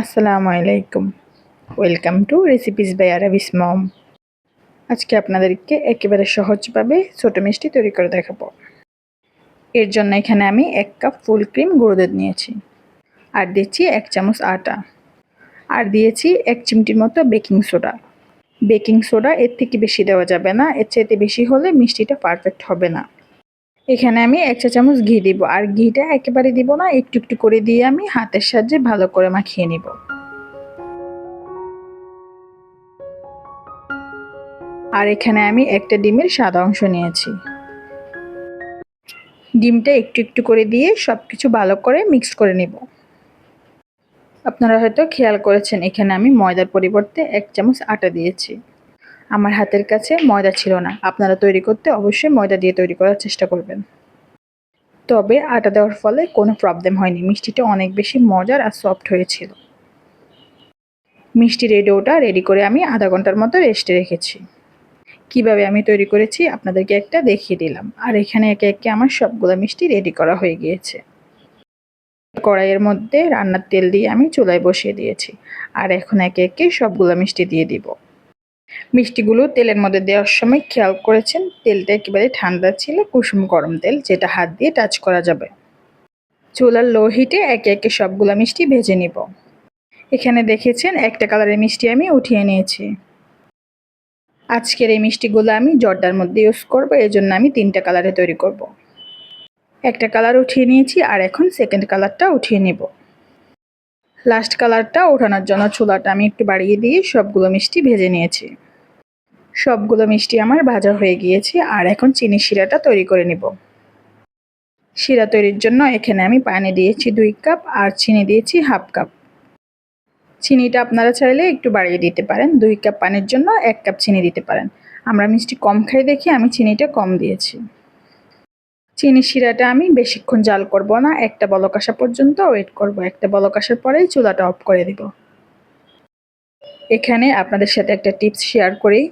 আসসালামু আলাইকুম। Welcome to recipes by Arabis mom আজকে আপনাদেরকে একেবারে সহজভাবে ছোটো মিষ্টি তৈরি করে দেখাবো। এর জন্য এখানে আমি এক কাপ ফুল ক্রিম গুঁড়ো নিয়েছি। আর দিয়েছি এক চামচ আটা। আর দিয়েছি এক চিমটির মতো বেকিং সোডা। বেকিং সোডা এর থেকে বেশি দেওয়া যাবে না। এর চাইতে বেশি হলে মিষ্টিটা পারফেক্ট হবে না। এখানে আমি এক চা চামচ ঘি দিব। আর ঘিটা একেবারে দিব না, একটু একটু করে দিয়ে আমি হাতের সাহায্যে ভালো করে মাখিয়ে নিব। আর এখানে আমি একটা ডিমের সাদা অংশ নিয়েছি। ডিমটা একটু একটু করে দিয়ে সব কিছু ভালো করে মিক্স করে নিব। আপনারা হয়তো খেয়াল করেছেন, এখানে আমি ময়দার পরিবর্তে এক চামচ আটা দিয়েছি। আমার হাতের কাছে ময়দা ছিল না। আপনারা তৈরি করতে অবশ্যই ময়দা দিয়ে তৈরি করার চেষ্টা করবেন। তবে আটা দেওয়ার ফলে কোনো প্রবলেম হয়নি। মিষ্টিটা অনেক বেশি মজার আর সফট হয়েছিল। মিষ্টির এই রেডি করে আমি আধা ঘণ্টার মতো রেস্টে রেখেছি। কীভাবে আমি তৈরি করেছি আপনাদেরকে একটা দেখিয়ে দিলাম। আর এখানে একে একে আমার সবগুলো মিষ্টি রেডি করা হয়ে গিয়েছে। কড়াইয়ের মধ্যে রান্নার তেল দিয়ে আমি চুলায় বসিয়ে দিয়েছি। আর এখন একে একে সবগুলো মিষ্টি দিয়ে দিব। মিষ্টিগুলো তেলের মধ্যে দেওয়ার সময় খেয়াল করেছেন, তেলটা একেবারে ঠান্ডা ছিল, কুসুম গরম তেল যেটা হাত দিয়ে টাচ করা যাবে। চুলার লো হিটে একে একে সবগুলো মিষ্টি ভেজে নিব। এখানে দেখেছেন, একটা কালারের মিষ্টি আমি উঠিয়ে নিয়েছি। আজকের এই মিষ্টিগুলো আমি জর্দার মধ্যে ইউজ করব এই জন্য আমি তিনটা কালারে তৈরি করব। একটা কালার উঠিয়ে নিয়েছি, আর এখন সেকেন্ড কালারটা উঠিয়ে নিব। লাস্ট কালারটা ওঠানোর জন্য চুলাটা আমি একটু বাড়িয়ে দিয়ে সবগুলো মিষ্টি ভেজে নিয়েছি। সবগুলো মিষ্টি আমার ভাজা হয়ে গিয়েছে আর এখন চিনি শিরাটা তৈরি করে নিব। শিরা তৈরির জন্য এখানে আমি পানি দিয়েছি দুই কাপ আর চিনি দিয়েছি হাফ কাপ। চিনিটা আপনারা চাইলে একটু বাড়িয়ে দিতে পারেন, দুই কাপ পানির জন্য এক কাপ চিনি দিতে পারেন। আমরা মিষ্টি কম খাই দেখি আমি চিনিটা কম দিয়েছি। চিনি শিরাটা আমি বেশিক্ষণ জাল করব না। একটা বলক আসা পর্যন্ত ওয়েট করব। একটা বলক আসার পরেই চুলাটা অফ করে দিব। এখানে আপনাদের সাথে একটা টিপস শেয়ার করি।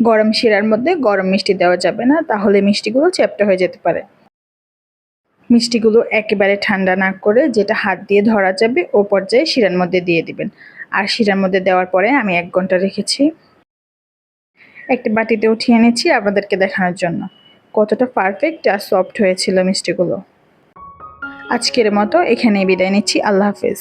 গরম শিরার মধ্যে গরম মিষ্টি দেওয়া যাবে না, তাহলে মিষ্টিগুলো চ্যাপটা হয়ে যেতে পারে। মিষ্টিগুলো একেবারে ঠান্ডা না করে যেটা হাত দিয়ে ধরা যাবে, ও পর্যায়ে শিরার মধ্যে দিয়ে দিবেন। আর শিরার মধ্যে দেওয়ার পরে আমি এক ঘণ্টা রেখেছি। একটা বাটিতে উঠিয়ে এনেছি আপনাদেরকে দেখানোর জন্য। কতটা পারফেক্ট আর সফট হয়েছিল মিষ্টিগুলো। আজকের মতো এখানেই বিদায় নিচ্ছি আল্লাহ হাফেজ।